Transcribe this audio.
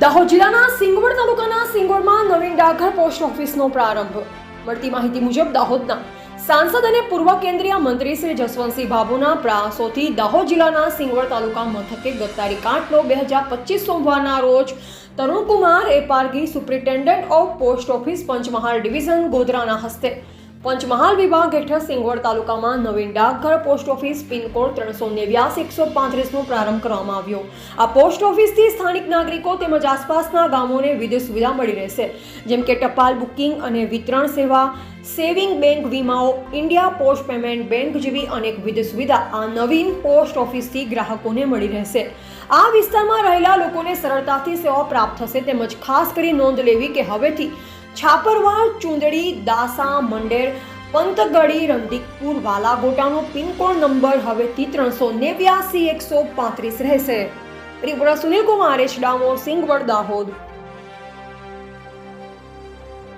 દાહોદ જિલ્લાના સિંગવડ તાલુકાના સિંગવડમાં નવીન ડાકઘર પોસ્ટ ઓફિસનો પ્રારંભ. મળતી માહિતી મુજબ દાહોદના સાંસદ અને પૂર્વ કેન્દ્રીય મંત્રી શ્રી જસવંતસિંહ બાબુના પ્રયાસોથી દાહોદ જિલ્લાના સિંગવડ તાલુકા મથકે ગત તારીખ આઠ નવ બે હજાર પચીસ સોમવારના રોજ Tarunkumar A Pargi superintendent of post office Panchmahal division ગોધરાના હસ્તે પંચમહાલ વિભાગ હેઠળ સિંગવડ તાલુકામાં નવીન ડાકઘર પોસ્ટ ઓફિસ પિનકોડ ત્રણસો નેવ્યાસી, એકસો પાંત્રીસનો પ્રારંભ કરવામાં આવ્યો. આ પોસ્ટ ઓફિસથી સ્થાનિક નાગરિકો તેમજ આસપાસના ગામોને વિધિ સુવિધા મળી રહેશે. જેમ કે ટપાલ બુકિંગ અને વિતરણ સેવા, સેવિંગ બેંક વીમાઓ, ઇન્ડિયા પોસ્ટ પેમેન્ટ બેંક જેવી અનેક અનેકવિધ સુવિધા આ નવીન પોસ્ટ ઓફિસથી ગ્રાહકોને મળી રહેશે. આ વિસ્તારમાં રહેલા લોકોને સરળતાથી સેવા પ્રાપ્ત થશે તેમજ ખાસ કરી નોંધ લેવી કે હવેથી છાપરવાડ, ચુંદડી, દાસા, મંડેર પંતગઢી રમદીકપુર વાલાગોટાનો પિનકોડ નંબર હવેથી ત્રણસો નેવ્યાસી એકસો પાંત્રીસ રહેશે. Reporter Sunil Kumar H Damor, Singvad, Dahod.